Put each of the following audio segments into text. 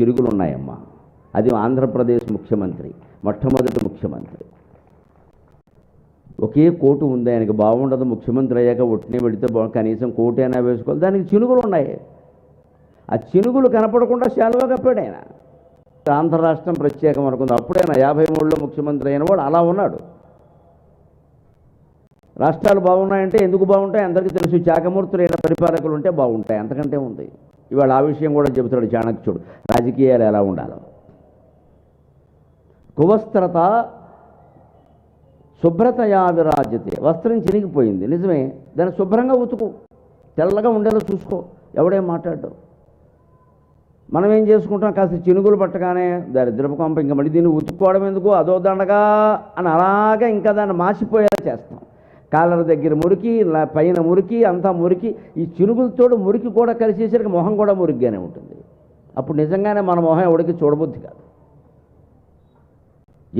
చిరుగులు ఉన్నాయమ్మా అది ఆంధ్రప్రదేశ్ ముఖ్యమంత్రి మొట్టమొదటి ముఖ్యమంత్రి. ఒకే కోటు ఉంది ఆయనకి బాగుండదు ముఖ్యమంత్రి అయ్యాక ఒట్టినే పెడితే బాగు కనీసం కోటు అయినా వేసుకోవాలి. దానికి చినుగులు ఉన్నాయి ఆ చినుగులు కనపడకుండా శాలువా కప్పాడు ఆయన. ఆంధ్ర రాష్ట్రం ప్రత్యేకం అనుకుంది. అప్పుడైనా యాభై మూడులో ముఖ్యమంత్రి అయిన వాడు అలా ఉన్నాడు. రాష్ట్రాలు బాగున్నాయంటే ఎందుకు బాగుంటాయి? అందరికీ తెలుసు. చాకమూర్తులైన పరిపాలకులు ఉంటే బాగుంటాయి. అంతకంటే ఉంది. ఇవాళ ఆ విషయం కూడా చెబుతాడు చాణక్యుడు. రాజకీయాలు ఎలా ఉండాలో. కువస్త్రత శుభ్రతయా విరాజ్యతే. వస్త్రం చినిగిపోయింది. నిజమే. దాన్ని శుభ్రంగా ఉతుకు. తెల్లగా ఉండేలా చూసుకో. ఎవడేం మాట్లాడ్డు? మనం ఏం చేసుకుంటాం? కాస్త చినుగులు పట్టగానే దరిద్రపు కొంప ఇంకా మళ్ళీ దీన్ని ఉతుక్కోవడం ఎందుకు? అదో దండగా అని అలాగే ఇంకా దాన్ని మాసిపోయేలా చేస్తాం. కాళ్ళ దగ్గర మురికి పైన మురికి అంతా మురికి ఈ చినుగులతో మురికి కూడా కలిసేసరికి మొహం కూడా మురికిగానే ఉంటుంది. అప్పుడు నిజంగానే మన మొహం ఎవడికి చూడబుద్ధి కాదు.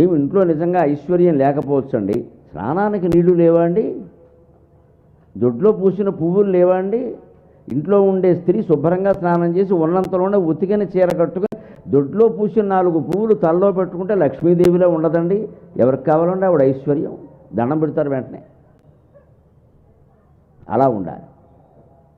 ఏమి ఇంట్లో నిజంగా ఐశ్వర్యం లేకపోవచ్చండి? స్నానానికి నీళ్ళు లేవండి. దొడ్లో పూసిన పువ్వులు లేవండి. ఇంట్లో ఉండే స్త్రీ శుభ్రంగా స్నానం చేసి ఉన్నంతలోనే ఉతికిన చీర కట్టుకుని దొడ్లో పూసిన నాలుగు పువ్వులు తలలో పెట్టుకుంటే లక్ష్మీదేవిలో ఉండదండి. ఎవరికి కావాలంటే ఆవిడ ఐశ్వర్యం? దండం పెడతారు వెంటనే. అలా ఉండాలి.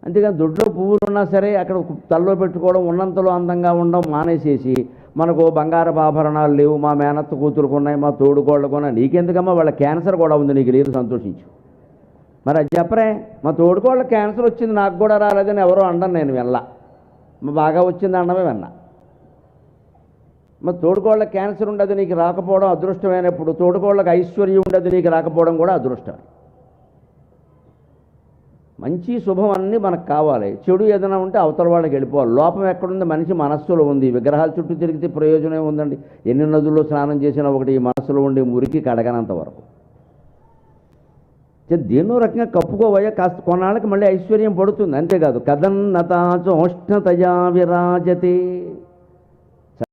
అంతేగాని దొడ్లో పువ్వులు ఉన్నా సరే అక్కడ తలలో పెట్టుకోవడం ఉన్నంతలో అందంగా ఉండడం మానేసేసి మనకు బంగారపు ఆభరణాలు లేవు మా మేనత్త కూతురుకు ఉన్నాయి మా తోడుకోళ్ళకు ఉన్నాయి నీకెందుకమ్మా? వాళ్ళ క్యాన్సర్ కూడా ఉంది నీకు లేదు సంతోషించు. మరి అది చెప్పరే మా తోడుకోళ్ళ క్యాన్సర్ వచ్చింది నాకు కూడా రాలేదని ఎవరో అండను నేను వెళ్ళా మా బాగా వచ్చింది అండమే విన్నా మా తోడుకోళ్ళ క్యాన్సర్ ఉండదు నీకు రాకపోవడం అదృష్టమైనప్పుడు తోడుకోళ్ళకి ఐశ్వర్యం ఉండదు నీకు రాకపోవడం కూడా అదృష్టమే. మంచి శుభం అన్నీ మనకు కావాలి. చెడు ఏదైనా ఉంటే అవతల వాళ్ళకి వెళ్ళిపోవాలి. లోపం ఎక్కడుంది మనిషి మనస్సులో ఉంది. విగ్రహాల చుట్టూ తిరిగితే ప్రయోజనం ఉందండి ఎన్ని నదుల్లో స్నానం చేసినా ఒకటి ఈ మనస్సులో ఉండే మురికి కడగనంత వరకు. దేన్నో రకంగా కప్పుకోవయ్యా. కాస్త కొన్నాళ్ళకి మళ్ళీ ఐశ్వర్యం పడుతుంది. అంతేకాదు కథన్నతాచోష్ణతయా విరాజతే.